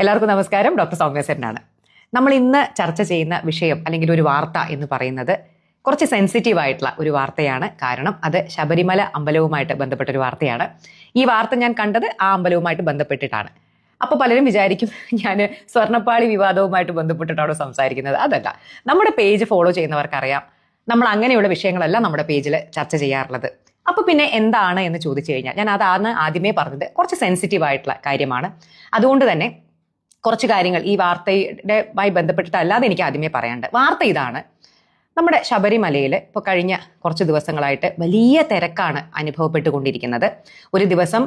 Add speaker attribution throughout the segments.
Speaker 1: എല്ലാവർക്കും നമസ്കാരം. ഡോക്ടർ സൗമ്യസരനാണ് നമ്മൾ ഇന്ന് ചർച്ച ചെയ്യുന്ന വിഷയം അല്ലെങ്കിൽ ഒരു വാർത്ത എന്ന് പറയുന്നത് കുറച്ച് സെൻസിറ്റീവ് ആയിട്ടുള്ള ഒരു വാർത്തയാണ്. കാരണം അത് ശബരിമല അമ്പലവുമായിട്ട് ബന്ധപ്പെട്ട ഒരു വാർത്തയാണ്. ഈ വാർത്ത ഞാൻ കണ്ടത് ആ അമ്പലവുമായിട്ട് ബന്ധപ്പെട്ടിട്ടാണ്. അപ്പോൾ പലരും വിചാരിക്കും ഞാൻ സ്വർണപ്പാളി വിവാദവുമായിട്ട് ബന്ധപ്പെട്ടിട്ടാണോ സംസാരിക്കുന്നത്. അതല്ല. നമ്മുടെ പേജ് ഫോളോ ചെയ്യുന്നവർക്കറിയാം. നമ്മൾ അങ്ങനെയുള്ള വിഷയങ്ങളല്ല നമ്മുടെ പേജിൽ ചർച്ച ചെയ്യാറുള്ളത്. അപ്പോൾ പിന്നെ എന്താണ് എന്ന് ചോദിച്ചു കഴിഞ്ഞാൽ ഞാൻ അതാണ് ആദ്യമേ പറഞ്ഞത്. കുറച്ച് സെൻസിറ്റീവ് ആയിട്ടുള്ള കാര്യമാണ്. അതുകൊണ്ട് തന്നെ കുറച്ച് കാര്യങ്ങൾ ഈ വാർത്തയുടെമായി ബന്ധപ്പെട്ടിട്ട് അല്ലാതെ എനിക്ക് ആദ്യമേ പറയാണ്ട് വാർത്ത ഇതാണ്. നമ്മുടെ ശബരിമലയിൽ ഇപ്പോൾ കഴിഞ്ഞ കുറച്ച് ദിവസങ്ങളായിട്ട് വലിയ തിരക്കാണ് അനുഭവപ്പെട്ടുകൊണ്ടിരിക്കുന്നത്. ഒരു ദിവസം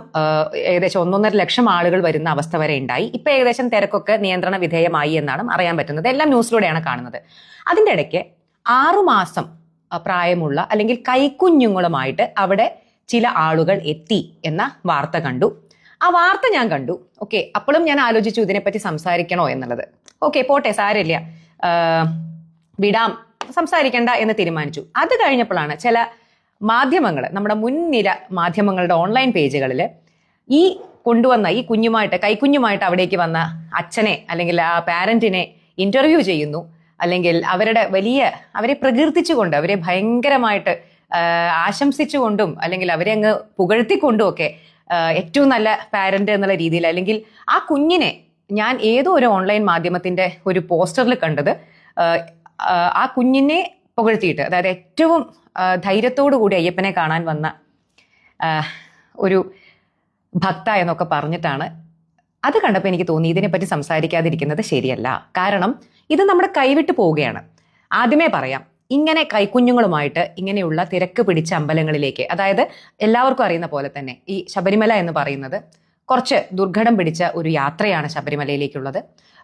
Speaker 1: ഏകദേശം ഒന്നൊന്നര ലക്ഷം ആളുകൾ വരുന്ന അവസ്ഥ വരെ ഉണ്ടായി. ഇപ്പോൾ ഏകദേശം തിരക്കൊക്കെ നിയന്ത്രണ വിധേയമായി എന്നാണ് അറിയാൻ പറ്റുന്നത്. എല്ലാം ന്യൂസിലൂടെയാണ് കാണുന്നത്. അതിന്റെ ഇടയ്ക്ക് ആറുമാസം പ്രായമുള്ള അല്ലെങ്കിൽ കൈക്കുഞ്ഞുങ്ങളുമായിട്ട് അവിടെ ചില ആളുകൾ എത്തി എന്ന വാർത്ത കണ്ടു. ആ വാർത്ത ഞാൻ കണ്ടു. ഓക്കെ അപ്പോഴും ഞാൻ ആലോചിച്ചു ഇതിനെപ്പറ്റി സംസാരിക്കണോ എന്നുള്ളത്. ഓക്കെ പോട്ടെ സാരമില്ല. വിടാം. സംസാരിക്കണ്ട എന്ന് തീരുമാനിച്ചു. അത് കഴിഞ്ഞപ്പോഴാണ് ചില മാധ്യമങ്ങൾ നമ്മുടെ മുൻനിര മാധ്യമങ്ങളുടെ ഓൺലൈൻ പേജുകളിൽ ഈ കൊണ്ടുവന്ന ഈ കുഞ്ഞുമായിട്ട് കൈക്കുഞ്ഞുമായിട്ട് അവിടേക്ക് വന്ന അച്ഛനെ അല്ലെങ്കിൽ ആ പാരന്റിനെ ഇന്റർവ്യൂ ചെയ്യുന്നു. അല്ലെങ്കിൽ അവരുടെ വലിയ അവരെ പ്രകീർത്തിച്ചുകൊണ്ട് അവരെ ഭയങ്കരമായിട്ട് ആശംസിച്ചുകൊണ്ടും അല്ലെങ്കിൽ അവരെ അങ്ങ് പുകഴ്ത്തിക്കൊണ്ടും ഒക്കെ ഏറ്റവും നല്ല പാരന്റ് എന്നുള്ള രീതിയിൽ അല്ലെങ്കിൽ ആ കുഞ്ഞിനെ ഞാൻ ഏതോ ഒരു ഓൺലൈൻ മാധ്യമത്തിന്റെ ഒരു പോസ്റ്ററിൽ കണ്ടത് ആ, കുഞ്ഞിനെ പുകഴ്ത്തിയിട്ട് അതായത് ഏറ്റവും ധൈര്യത്തോടു കൂടി അയ്യപ്പനെ കാണാൻ വന്ന ഒരു ഭക്ത എന്നൊക്കെ പറഞ്ഞിട്ടാണ് അത് കണ്ടപ്പോൾ എനിക്ക് തോന്നി ഇതിനെപ്പറ്റി സംസാരിക്കാതിരിക്കുന്നത് ശരിയല്ല. കാരണം ഇത് നമ്മുടെ കൈവിട്ട് പോവുകയാണ്. ആദ്യമേ പറയാം ഇങ്ങനെ കൈക്കുഞ്ഞുങ്ങളുമായിട്ട് ഇങ്ങനെയുള്ള തിരക്ക് പിടിച്ച അമ്പലങ്ങളിലേക്ക് അതായത് എല്ലാവർക്കും അറിയുന്ന പോലെ തന്നെ ഈ ശബരിമല എന്ന് പറയുന്നത് കുറച്ച് ദുർഘടം പിടിച്ച ഒരു യാത്രയാണ് ശബരിമലയിലേക്കുള്ളത്.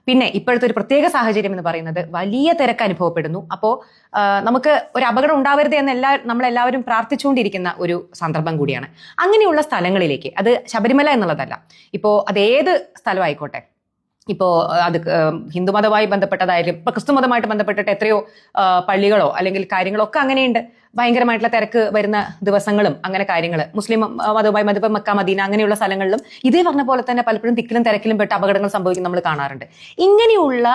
Speaker 1: പിന്നെ ഇപ്പോഴത്തെ ഒരു പ്രത്യേക സാഹചര്യം എന്ന് പറയുന്നത് വലിയ തിരക്ക് അനുഭവപ്പെടുന്നു. അപ്പോൾ നമുക്ക് ഒരു അപകടം ഉണ്ടാവരുത് എന്ന് എല്ലാ നമ്മളെല്ലാവരും പ്രാർത്ഥിച്ചുകൊണ്ടിരിക്കുന്ന ഒരു സന്ദർഭം കൂടിയാണ്. അങ്ങനെയുള്ള സ്ഥലങ്ങളിലേക്ക് അത് ശബരിമല എന്നുള്ളതല്ല. ഇപ്പോൾ അത് ഏത് സ്ഥലമായിക്കോട്ടെ? ഇപ്പോൾ അത് ഹിന്ദുമതമായി ബന്ധപ്പെട്ടതായാലും ഇപ്പൊ ക്രിസ്തു മതമായിട്ട് ബന്ധപ്പെട്ടിട്ട് എത്രയോ പള്ളികളോ അല്ലെങ്കിൽ കാര്യങ്ങളോ ഒക്കെ അങ്ങനെയുണ്ട്. ഭയങ്കരമായിട്ടുള്ള തിരക്ക് വരുന്ന ദിവസങ്ങളും അങ്ങനെ കാര്യങ്ങൾ മുസ്ലിം മതവുമായി ബന്ധപ്പെട്ട് മക്ക മദീന അങ്ങനെയുള്ള സ്ഥലങ്ങളിലും ഇതേ പറഞ്ഞ പോലെ തന്നെ പലപ്പോഴും തിക്കിലും തിരക്കിലും പെട്ട് അപകടങ്ങൾ സംഭവിക്കും നമ്മൾ കാണാറുണ്ട്. ഇങ്ങനെയുള്ള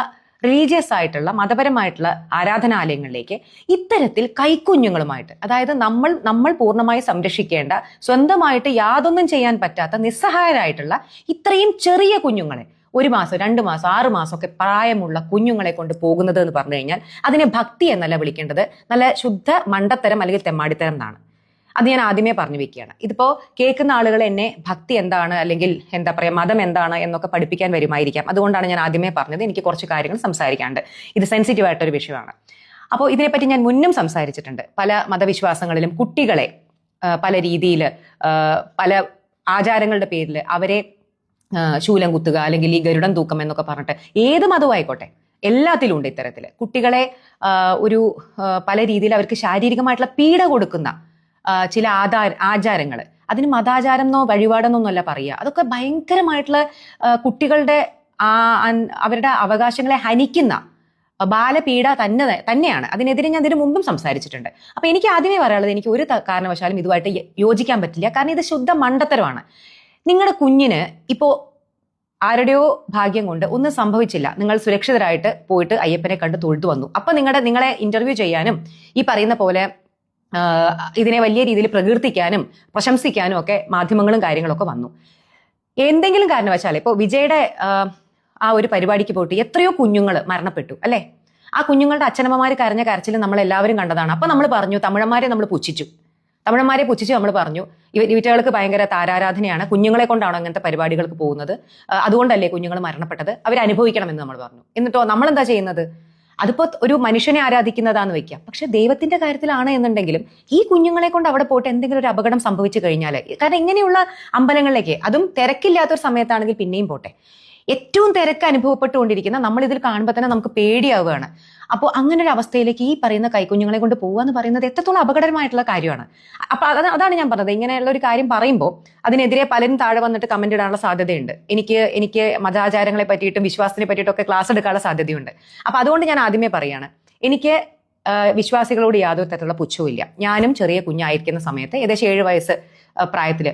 Speaker 1: റിലീജിയസ് ആയിട്ടുള്ള മതപരമായിട്ടുള്ള ആരാധനാലയങ്ങളിലേക്ക് ഇത്തരത്തിൽ കൈക്കുഞ്ഞുങ്ങളുമായിട്ട് അതായത് നമ്മൾ നമ്മൾ പൂർണമായി സംരക്ഷിക്കേണ്ട സ്വന്തമായിട്ട് യാതൊന്നും ചെയ്യാൻ പറ്റാത്ത നിസ്സഹായരായിട്ടുള്ള ഇത്രയും ചെറിയ കുഞ്ഞുങ്ങളെ ഒരു മാസം രണ്ട് മാസം ആറ് മാസമൊക്കെ പ്രായമുള്ള കുഞ്ഞുങ്ങളെ കൊണ്ട് പോകുന്നത് എന്ന് പറഞ്ഞു കഴിഞ്ഞാൽ അതിനെ ഭക്തി എന്നല്ല വിളിക്കേണ്ടത്. നല്ല ശുദ്ധ മണ്ടത്തരം അല്ലെങ്കിൽ തെമ്മാടിത്തരം എന്നാണ്. അത് ഞാൻ ആദ്യമേ പറഞ്ഞു വെക്കുകയാണ്. ഇതിപ്പോ കേൾക്കുന്ന ആളുകൾ എന്നെ ഭക്തി എന്താണ് അല്ലെങ്കിൽ എന്താ പറയാ മതം എന്താണ് എന്നൊക്കെ പഠിപ്പിക്കാൻ വരുമായിരിക്കാം. അതുകൊണ്ടാണ് ഞാൻ ആദ്യമേ പറഞ്ഞത്. എനിക്ക് കുറച്ച് കാര്യങ്ങൾ സംസാരിക്കാണ്ട് ഇത് സെൻസിറ്റീവ് ആയിട്ടൊരു വിഷയമാണ്. അപ്പോൾ ഇതിനെപ്പറ്റി ഞാൻ മുന്നും സംസാരിച്ചിട്ടുണ്ട്. പല മതവിശ്വാസങ്ങളിലും കുട്ടികളെ പല രീതിയിൽ പല ആചാരങ്ങളുടെ പേരിൽ അവരെ ശൂലം കുത്തുക അല്ലെങ്കിൽ ഈ ഗരുഡൻ തൂക്കം എന്നൊക്കെ പറഞ്ഞിട്ട് ഏത് മതവും ആയിക്കോട്ടെ. എല്ലാത്തിലും ഉണ്ട് ഇത്തരത്തിൽ. കുട്ടികളെ ഒരു പല രീതിയിൽ അവർക്ക് ശാരീരികമായിട്ടുള്ള പീഡ കൊടുക്കുന്ന ചില ആധാര ആചാരങ്ങൾ അതിന് മതാചാരം എന്നോ വഴിപാടെന്നോ ഒന്നുമല്ല പറയുക. അതൊക്കെ ഭയങ്കരമായിട്ടുള്ള കുട്ടികളുടെ അവരുടെ അവകാശങ്ങളെ ഹനിക്കുന്ന ബാലപീഡ തന്നെ തന്നെയാണ്. അതിനെതിരെ ഞാൻ ഇതിനു മുമ്പും സംസാരിച്ചിട്ടുണ്ട്. അപ്പൊ എനിക്ക് ആദ്യമേ പറയാനുള്ളത് എനിക്ക് ഒരു കാരണവശാലും ഇതുമായിട്ട് യോജിക്കാൻ പറ്റില്ല. കാരണം ഇത് ശുദ്ധ മണ്ടത്തരമാണ്. നിങ്ങളുടെ കുഞ്ഞിന് ഇപ്പോ ആരുടെയോ ഭാഗ്യം കൊണ്ട് ഒന്നും സംഭവിച്ചില്ല. നിങ്ങൾ സുരക്ഷിതരായിട്ട് പോയിട്ട് അയ്യപ്പനെ കണ്ട് തൊഴുതു വന്നു. അപ്പൊ നിങ്ങളുടെ നിങ്ങളെ ഇന്റർവ്യൂ ചെയ്യാനും ഈ പറയുന്ന പോലെ ഇതിനെ വലിയ രീതിയിൽ പ്രകീർത്തിക്കാനും പ്രശംസിക്കാനും ഒക്കെ മാധ്യമങ്ങളും കാര്യങ്ങളൊക്കെ വന്നു. എന്തെങ്കിലും കാരണവശാൽ ഇപ്പോൾ വിജയുടെ ആ ഒരു പരിപാടിക്ക് പോയിട്ട് എത്രയോ കുഞ്ഞുങ്ങൾ മരണപ്പെട്ടു അല്ലേ? ആ കുഞ്ഞുങ്ങളുടെ അച്ഛനമ്മമാർ കരഞ്ഞ കരച്ചിൽ നമ്മൾ എല്ലാവരും കണ്ടതാണ്. അപ്പൊ നമ്മൾ പറഞ്ഞു തമിഴന്മാരെ നമ്മൾ പുച്ഛിച്ചു. തമിഴന്മാരെ പുച്ഛിച്ച് നമ്മൾ പറഞ്ഞു. ഇവ ഇവറ്റകൾക്ക് ഭയങ്കര താരാരാധനയാണ്. കുഞ്ഞുങ്ങളെ കൊണ്ടാണോ അങ്ങനത്തെ പരിപാടികൾക്ക് പോകുന്നത്? അതുകൊണ്ടല്ലേ കുഞ്ഞുങ്ങൾ മരണപ്പെട്ടത്? അവർ അനുഭവിക്കണമെന്ന് നമ്മൾ പറഞ്ഞു. എന്നിട്ടോ നമ്മൾ എന്താ ചെയ്യുന്നത്? അതിപ്പോ ഒരു മനുഷ്യനെ ആരാധിക്കുന്നതാന്ന് വെക്കാം. പക്ഷെ ദൈവത്തിന്റെ കാര്യത്തിലാണ് എന്നുണ്ടെങ്കിലും ഈ കുഞ്ഞുങ്ങളെ കൊണ്ട് അവിടെ പോയിട്ട് എന്തെങ്കിലും ഒരു അപകടം സംഭവിച്ചു കഴിഞ്ഞാൽ കാരണം ഇങ്ങനെയുള്ള അമ്പലങ്ങളിലേക്ക് അതും തിരക്കില്ലാത്തൊരു സമയത്താണെങ്കിൽ പിന്നെയും പോട്ടെ. ഏറ്റവും തിരക്ക് അനുഭവപ്പെട്ടുകൊണ്ടിരിക്കുന്ന നമ്മൾ ഇതിൽ കാണുമ്പോൾ തന്നെ നമുക്ക് പേടിയാവുകയാണ്. അപ്പോൾ അങ്ങനെ ഒരു അവസ്ഥയിലേക്ക് ഈ പറയുന്ന കൈക്കുഞ്ഞുങ്ങളെ കൊണ്ട് പോകുക എന്ന് പറയുന്നത് എത്രത്തോളം അപകടമായിട്ടുള്ള കാര്യമാണ്. അപ്പോൾ അത് അതാണ് ഞാൻ പറഞ്ഞത്. ഇങ്ങനെയുള്ള ഒരു കാര്യം പറയുമ്പോൾ അതിനെതിരെ പലരും താഴെ വന്നിട്ട് കമന്റ് ഇടാനുള്ള സാധ്യതയുണ്ട്. എനിക്ക് എനിക്ക് മതാചാരങ്ങളെ പറ്റിയിട്ടും വിശ്വാസത്തിനെ പറ്റിയിട്ടും ഒക്കെ ക്ലാസ് എടുക്കാനുള്ള സാധ്യതയുണ്ട്. അപ്പോൾ അതുകൊണ്ട് ഞാൻ ആദ്യമേ പറയാണ്. എനിക്ക് വിശ്വാസികളോട് യാതൊരു തരത്തിലുള്ള പുച്ഛവും ഇല്ല ഞാനും ചെറിയ കുഞ്ഞായിരിക്കുന്ന സമയത്ത് ഏകദേശം ഏഴ് വയസ്സ് പ്രായത്തിൽ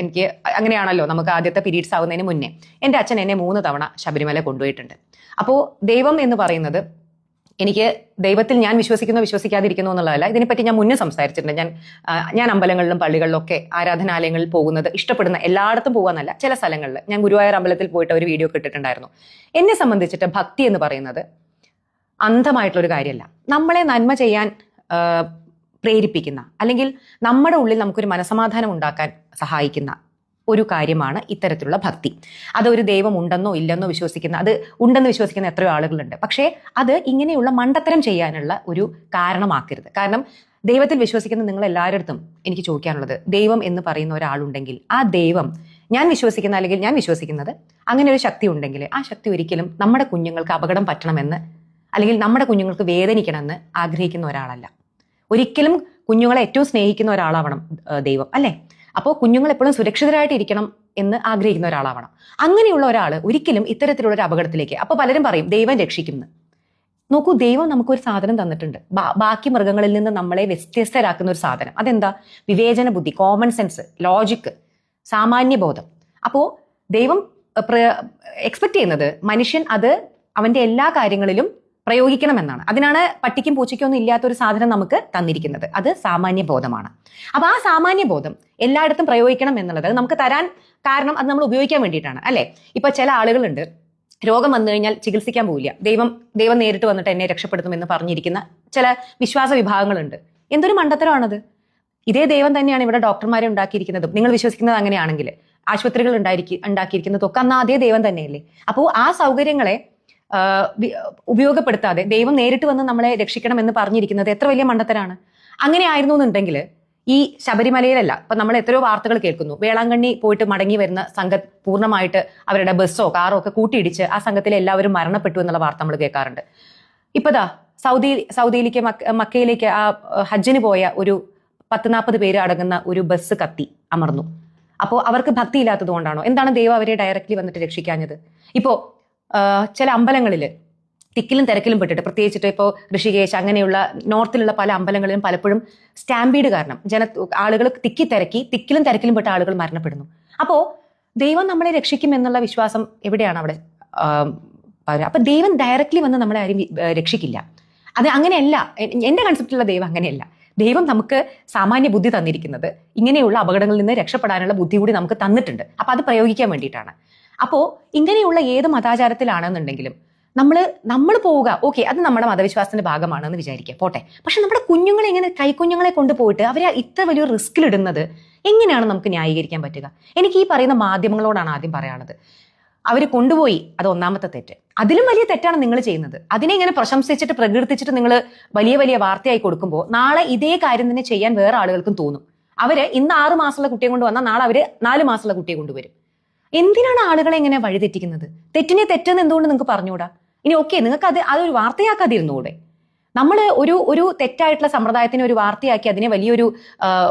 Speaker 1: എനിക്ക് അങ്ങനെയാണല്ലോ നമുക്ക് ആദ്യത്തെ പീരീഡ്സ് ആവുന്നതിന് മുന്നേ. എന്റെ അച്ഛൻ എന്നെ മൂന്ന് തവണ ശബരിമല കൊണ്ടുപോയിട്ടുണ്ട്. അപ്പോൾ ദൈവം എന്ന് പറയുന്നത് എനിക്ക് ദൈവത്തിൽ ഞാൻ വിശ്വസിക്കുന്നു വിശ്വസിക്കാതിരിക്കുന്നു എന്നുള്ളതല്ല. ഇതിനെപ്പറ്റി ഞാൻ മുന്നേ സംസാരിച്ചിട്ടുണ്ട്. ഞാൻ ഞാൻ അമ്പലങ്ങളിലും പള്ളികളിലും ഒക്കെ ആരാധനാലയങ്ങളിൽ പോകുന്നത് ഇഷ്ടപ്പെടുന്ന എല്ലായിടത്തും പോകാന്നല്ല ചില സ്ഥലങ്ങളിൽ ഞാൻ ഗുരുവായൂർ അമ്പലത്തിൽ പോയിട്ട് ഒരു വീഡിയോ കിട്ടിട്ടുണ്ടായിരുന്നു എന്നെ സംബന്ധിച്ചിട്ട് ഭക്തി എന്ന് പറയുന്നത് അന്ധമായിട്ടുള്ളൊരു കാര്യമല്ല. നമ്മളെ നന്മ ചെയ്യാൻ പ്രേരിപ്പിക്കുന്ന അല്ലെങ്കിൽ നമ്മുടെ ഉള്ളിൽ നമുക്കൊരു മനസമാധാനം ഉണ്ടാക്കാൻ സഹായിക്കുന്ന ഒരു കാര്യമാണ് ഇത്തരത്തിലുള്ള ഭക്തി. അത് ഒരു ദൈവം ഉണ്ടെന്നോ ഇല്ലെന്നോ വിശ്വസിക്കുന്ന അത് ഉണ്ടെന്ന് വിശ്വസിക്കുന്ന എത്രയോ ആളുകളുണ്ട്. പക്ഷേ അത് ഇങ്ങനെയുള്ള മണ്ടത്തരം ചെയ്യാനുള്ള ഒരു കാരണമാക്കരുത്. കാരണം ദൈവത്തിൽ വിശ്വസിക്കുന്ന നിങ്ങൾ എല്ലാവരുടെ എനിക്ക് ചോദിക്കാനുള്ളത് ദൈവം എന്ന് പറയുന്ന ഒരാളുണ്ടെങ്കിൽ ആ ദൈവം ഞാൻ വിശ്വസിക്കുന്ന അല്ലെങ്കിൽ ഞാൻ വിശ്വസിക്കുന്നത് അങ്ങനെ ഒരു ശക്തി ഉണ്ടെങ്കിൽ ആ ശക്തി ഒരിക്കലും നമ്മുടെ കുഞ്ഞുങ്ങൾക്ക് അപകടം പറ്റണമെന്ന് അല്ലെങ്കിൽ നമ്മുടെ കുഞ്ഞുങ്ങൾക്ക് വേദനിക്കണമെന്ന് ആഗ്രഹിക്കുന്ന ഒരാളല്ല. ഒരിക്കലും കുഞ്ഞുങ്ങളെ ഏറ്റവും സ്നേഹിക്കുന്ന ഒരാളാവണം ദൈവം അല്ലേ? അപ്പോൾ കുഞ്ഞുങ്ങൾ എപ്പോഴും സുരക്ഷിതരായിട്ട് ഇരിക്കണം എന്ന് ആഗ്രഹിക്കുന്ന ഒരാളാവണം. അങ്ങനെയുള്ള ഒരാൾ ഒരിക്കലും ഇത്തരത്തിലുള്ള ഒരു അപകടത്തിലേക്ക് അപ്പോൾ പലരും പറയും ദൈവം രക്ഷിക്കുന്നു. നോക്കൂ ദൈവം നമുക്കൊരു സാധനം തന്നിട്ടുണ്ട്. ബാക്കി മൃഗങ്ങളിൽ നിന്ന് നമ്മളെ വ്യത്യസ്തരാക്കുന്ന ഒരു സാധനം. അതെന്താ? വിവേചന ബുദ്ധി കോമൺ സെൻസ് ലോജിക്ക് സാമാന്യബോധം അപ്പോൾ ദൈവം എക്സ്പെക്ട് ചെയ്യുന്നത് മനുഷ്യൻ അത് അവന്റെ എല്ലാ കാര്യങ്ങളിലും പ്രയോഗിക്കണമെന്നാണ്. അതിനാണ് പട്ടിക്കും പൂച്ചയ്ക്കും ഒന്നും ഇല്ലാത്ത ഒരു സാധനം നമുക്ക് തന്നിരിക്കുന്നത്. അത് സാമാന്യ ബോധമാണ്. അപ്പൊ ആ സാമാന്യ ബോധം എല്ലായിടത്തും പ്രയോഗിക്കണം എന്നുള്ളത് നമുക്ക് തരാൻ കാരണം അത് നമ്മൾ ഉപയോഗിക്കാൻ വേണ്ടിയിട്ടാണ്. അല്ലെ? ഇപ്പൊ ചില ആളുകളുണ്ട്. രോഗം വന്നു കഴിഞ്ഞാൽ ചികിത്സിക്കാൻ പോവില്ല. ദൈവം ദൈവം നേരിട്ട് വന്നിട്ട് എന്നെ രക്ഷപ്പെടുത്തുമെന്ന് പറഞ്ഞിരിക്കുന്ന ചില വിശ്വാസ വിഭാഗങ്ങളുണ്ട്. എന്തൊരു മണ്ടത്തരമാണത്? ഇതേ ദൈവം തന്നെയാണ് ഇവിടെ ഡോക്ടർമാരെ ഉണ്ടാക്കിയിരിക്കുന്നതും. നിങ്ങൾ വിശ്വസിക്കുന്നത് അങ്ങനെയാണെങ്കിൽ. ആശുപത്രികൾ ഉണ്ടായിരിക്കും ഉണ്ടാക്കിയിരിക്കുന്നതൊക്കെ അന്ന് അതേ ദൈവം തന്നെയല്ലേ? അപ്പോൾ ആ സൗകര്യങ്ങളെ ഉപയോഗപ്പെടുത്താതെ ദൈവം നേരിട്ട് വന്ന് നമ്മളെ രക്ഷിക്കണം എന്ന് പറഞ്ഞിരിക്കുന്നത് എത്ര വലിയ മണ്ടത്തരാണ്. അങ്ങനെ ആയിരുന്നു എന്നുണ്ടെങ്കിൽ ഈ ശബരിമലയിലല്ല ഇപ്പൊ നമ്മൾ എത്രയോ വാർത്തകൾ കേൾക്കുന്നു. വേളാങ്കണ്ണി പോയിട്ട് മടങ്ങി വരുന്ന സംഘം പൂർണമായിട്ട് അവരുടെ ബസ്സോ കാറോ ഒക്കെ കൂട്ടിയിടിച്ച് ആ സംഘത്തിലെ എല്ലാവരും മരണപ്പെട്ടു എന്നുള്ള വാർത്ത നമ്മൾ കേൾക്കാറുണ്ട്. ഇപ്പതാ സൗദി സൗദിയിലേക്ക് മക്കയിലേക്ക് ആ ഹജ്ജിന് പോയ ഒരു പത്ത് നാൽപ്പത് പേര് അടങ്ങുന്ന ഒരു ബസ് കത്തി അമർന്നു. അപ്പോൾ അവർക്ക് ഭക്തി ഇല്ലാത്തത് കൊണ്ടാണോ? എന്താണ് ദൈവം അവരെ ഡയറക്റ്റ്ലി വന്നിട്ട് രക്ഷിക്കാഞ്ഞത്? ഇപ്പോ ആ, ചില അമ്പലങ്ങളിൽ തിക്കിലും തിരക്കിലും പെട്ടിട്ട് പ്രത്യേകിച്ചിട്ട് ഇപ്പോൾ ഋഷികേശ് അങ്ങനെയുള്ള നോർത്തിലുള്ള പല അമ്പലങ്ങളിലും പലപ്പോഴും സ്റ്റാമ്പീഡ് കാരണം ജന ആളുകൾ തിക്കി തിരക്കി തിക്കിലും തിരക്കിലും പെട്ട ആളുകൾ മരണപ്പെടുന്നു. അപ്പോൾ ദൈവം നമ്മളെ രക്ഷിക്കും എന്നുള്ള വിശ്വാസം എവിടെയാണ് അവിടെ? അപ്പൊ ദൈവം ഡയറക്റ്റ്ലി വന്ന് നമ്മളെ ആരും രക്ഷിക്കില്ല. അത് അങ്ങനെയല്ല. എന്റെ കൺസെപ്റ്റിലുള്ള ദൈവം അങ്ങനെയല്ല. ദൈവം നമുക്ക് സാമാന്യ ബുദ്ധി തന്നിരിക്കുന്നത് ഇങ്ങനെയുള്ള അപകടങ്ങളിൽ നിന്ന് രക്ഷപ്പെടാനുള്ള ബുദ്ധി കൂടി നമുക്ക് തന്നിട്ടുണ്ട്. അപ്പൊ അത് പ്രയോഗിക്കാൻ വേണ്ടിയിട്ടാണ്. അപ്പോൾ ഇങ്ങനെയുള്ള ഏത് മതാചാരത്തിലാണെന്നുണ്ടെങ്കിലും നമ്മൾ നമ്മൾ പോവുക ഓക്കെ അത് നമ്മുടെ മതവിശ്വാസത്തിന്റെ ഭാഗമാണെന്ന് വിചാരിക്കുക. പോട്ടെ. പക്ഷെ നമ്മുടെ കുഞ്ഞുങ്ങളെ ഇങ്ങനെ കൈക്കുഞ്ഞുങ്ങളെ കൊണ്ടുപോയിട്ട് അവരെ ഇത്ര വലിയൊരു റിസ്കിലിടുന്നത് എങ്ങനെയാണ് നമുക്ക് ന്യായീകരിക്കാൻ പറ്റുക? എനിക്ക് ഈ പറയുന്ന മാധ്യമങ്ങളോടാണ് ആദ്യം പറയാനുള്ളത്. അവർ കൊണ്ടുപോയി അത് ഒന്നാമത്തെ തെറ്റ്. അതിലും വലിയ തെറ്റാണ് നിങ്ങൾ ചെയ്യുന്നത്. അതിനെ ഇങ്ങനെ പ്രശംസിച്ചിട്ട് പ്രകീർത്തിച്ചിട്ട് നിങ്ങൾ വലിയ വലിയ വാർത്തയായി കൊടുക്കുമ്പോൾ നാളെ ഇതേ കാര്യം തന്നെ ചെയ്യാൻ വേറെ ആളുകൾക്കും തോന്നും. അവർ ഇന്ന് ആറ് മാസമുള്ള കുട്ടിയെ കൊണ്ടുവന്നാൽ നാളെ അവർ നാല് മാസമുള്ള കുട്ടിയെ കൊണ്ടുവരും എന്തിനാണ് ആളുകളെ ഇങ്ങനെ വഴിതെറ്റിക്കുന്നത്? തെറ്റിനെ തെറ്റെന്ന് എന്തുകൊണ്ട് നിങ്ങൾക്ക് പറഞ്ഞുകൂടാ? ഇനി ഓക്കെ നിങ്ങൾക്ക് അത് അതൊരു വാർത്തയാക്കാതിരുന്നുകൂടെ? നമ്മൾ ഒരു ഒരു തെറ്റായിട്ടുള്ള സമ്പ്രദായത്തിനെ ഒരു വാർത്തയാക്കി അതിനെ വലിയൊരു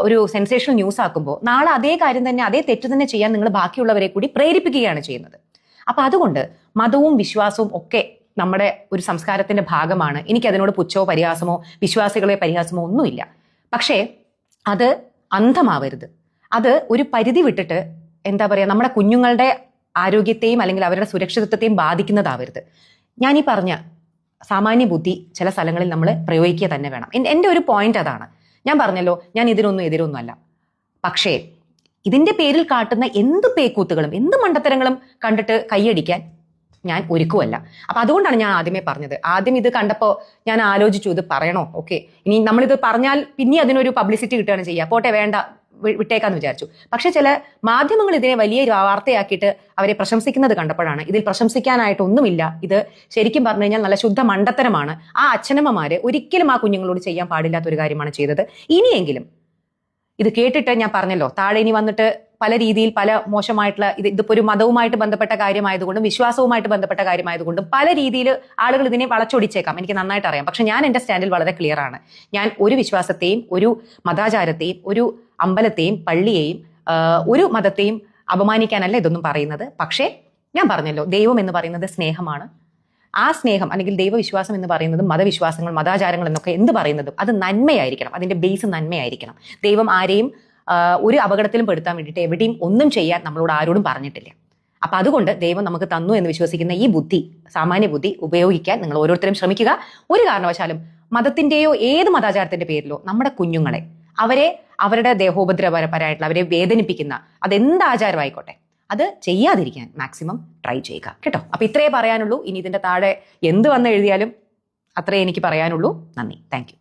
Speaker 1: ഒരു സെൻസേഷണൽ ന്യൂസ് ആക്കുമ്പോൾ നാളെ അതേ കാര്യം തന്നെ അതേ തെറ്റ് തന്നെ ചെയ്യാൻ നിങ്ങൾ ബാക്കിയുള്ളവരെ കൂടി പ്രേരിപ്പിക്കുകയാണ് ചെയ്യുന്നത്. അപ്പൊ അതുകൊണ്ട് മതവും വിശ്വാസവും ഒക്കെ നമ്മുടെ ഒരു സംസ്കാരത്തിന്റെ ഭാഗമാണ്. എനിക്ക് അതിനോട് പുച്ഛമോ പരിഹാസമോ വിശ്വാസികളെ പരിഹാസമോ ഒന്നുമില്ല. പക്ഷേ അത് അന്ധമാവരുത്. അത് ഒരു പരിധി വിട്ടിട്ട് എന്താ പറയുക നമ്മുടെ കുഞ്ഞുങ്ങളുടെ ആരോഗ്യത്തെയും അല്ലെങ്കിൽ അവരുടെ സുരക്ഷിതത്വത്തെയും ബാധിക്കുന്നതാവരുത്. ഈ പറഞ്ഞ സാമാന്യ ബുദ്ധി ചില സ്ഥലങ്ങളിൽ നമ്മൾ പ്രയോഗിക്കുക തന്നെ വേണം. എന്റെ ഒരു പോയിന്റ് അതാണ്. ഞാൻ പറഞ്ഞല്ലോ ഞാൻ ഇതിനൊന്നും എതിരൊന്നുമല്ല. പക്ഷേ ഇതിന്റെ പേരിൽ കാട്ടുന്ന എന്ത് പേക്കൂത്തുകളും എന്ത് മണ്ടത്തരങ്ങളും കണ്ടിട്ട് കൈയടിക്കാൻ ഞാൻ ഒരുക്കുമല്ല അപ്പൊ അതുകൊണ്ടാണ് ഞാൻ ആദ്യമേ പറഞ്ഞത്. ആദ്യം ഇത് കണ്ടപ്പോൾ ഞാൻ ആലോചിച്ചു ഇത് പറയണോ? ഓക്കെ. ഇനി നമ്മളിത് പറഞ്ഞാൽ പിന്നെ അതിനൊരു പബ്ലിസിറ്റി കിട്ടുകയാണ് ചെയ്യുക. പോട്ടെ വേണ്ട. വിട്ടേക്കാന്ന് വിചാരിച്ചു. പക്ഷെ ചില മാധ്യമങ്ങൾ ഇതിനെ വലിയ വാർത്തയാക്കിയിട്ട് അവരെ പ്രശംസിക്കുന്നത് കണ്ടപ്പോഴാണ്. ഇതിൽ പ്രശംസിക്കാനായിട്ടൊന്നുമില്ല. ഇത് ശരിക്കും പറഞ്ഞു കഴിഞ്ഞാൽ നല്ല ശുദ്ധ മണ്ടത്തരമാണ്. ആ അച്ഛനമ്മമാര് ഒരിക്കലും ആ കുഞ്ഞുങ്ങളോട് ചെയ്യാൻ പാടില്ലാത്ത ഒരു കാര്യമാണ് ചെയ്തത്. ഇനിയെങ്കിലും ഇത് കേട്ടിട്ട് ഞാൻ പറഞ്ഞല്ലോ താഴെ ഇനി വന്നിട്ട് പല രീതിയിൽ പല മോശമായിട്ടുള്ള ഇത് ഇതിപ്പോ ഒരു മതവുമായിട്ട് ബന്ധപ്പെട്ട കാര്യമായതുകൊണ്ടും വിശ്വാസവുമായിട്ട് ബന്ധപ്പെട്ട കാര്യമായതുകൊണ്ടും പല രീതിയിൽ ആളുകൾ ഇതിനെ വളച്ചൊടിച്ചേക്കാം. എനിക്ക് നന്നായിട്ട് അറിയാം പക്ഷെ ഞാൻ എന്റെ സ്റ്റാൻഡിൽ വളരെ ക്ലിയർ ആണ് ഞാൻ ഒരു വിശ്വാസത്തെയും ഒരു മതാചാരത്തെയും ഒരു അമ്പലത്തെയും പള്ളിയെയും ഒരു മതത്തെയും അപമാനിക്കാനല്ല ഇതൊന്നും പറയുന്നത്. പക്ഷേ ഞാൻ പറഞ്ഞല്ലോ ദൈവം എന്ന് പറയുന്നത് സ്നേഹമാണ്. ആ സ്നേഹം അല്ലെങ്കിൽ ദൈവവിശ്വാസം എന്ന് പറയുന്നത് മതവിശ്വാസങ്ങൾ മതാചാരങ്ങൾ എന്നൊക്കെ എന്ത് പറയുന്നതും അത് നന്മയായിരിക്കണം. അതിന്റെ ബേസ് നന്മയായിരിക്കണം. ദൈവം ആരെയും ഒരു അപകടത്തിലും പെടുത്താൻ വേണ്ടിയിട്ട് എവിടെയും ഒന്നും ചെയ്യാൻ നമ്മളോട് ആരോടും പറഞ്ഞിട്ടില്ല. അപ്പൊ അതുകൊണ്ട് ദൈവം നമുക്ക് തന്നു എന്ന് വിശ്വസിക്കുന്ന ഈ ബുദ്ധി സാമാന്യ ബുദ്ധി ഉപയോഗിക്കാൻ നിങ്ങൾ ഓരോരുത്തരും ശ്രമിക്കുക. ഒരു കാരണവശാലും മതത്തിന്റെയോ ഏത് മതാചാരത്തിന്റെ പേരിലോ നമ്മുടെ കുഞ്ഞുങ്ങളെ അവരെ അവരുടെ ദേഹോപദ്രവപരമായിട്ടുള്ള അവരെ വേദനിപ്പിക്കുന്ന അതെന്ത് ആചാരമായിക്കോട്ടെ അത് ചെയ്യാതിരിക്കാൻ മാക്സിമം ട്രൈ ചെയ്യുക കേട്ടോ? അപ്പൊ ഇത്രേ പറയാനുള്ളൂ. ഇനി ഇതിന്റെ താഴെ എന്ത് വന്ന് എഴുതിയാലും അത്രേ എനിക്ക് പറയാനുള്ളൂ. നന്ദി. താങ്ക്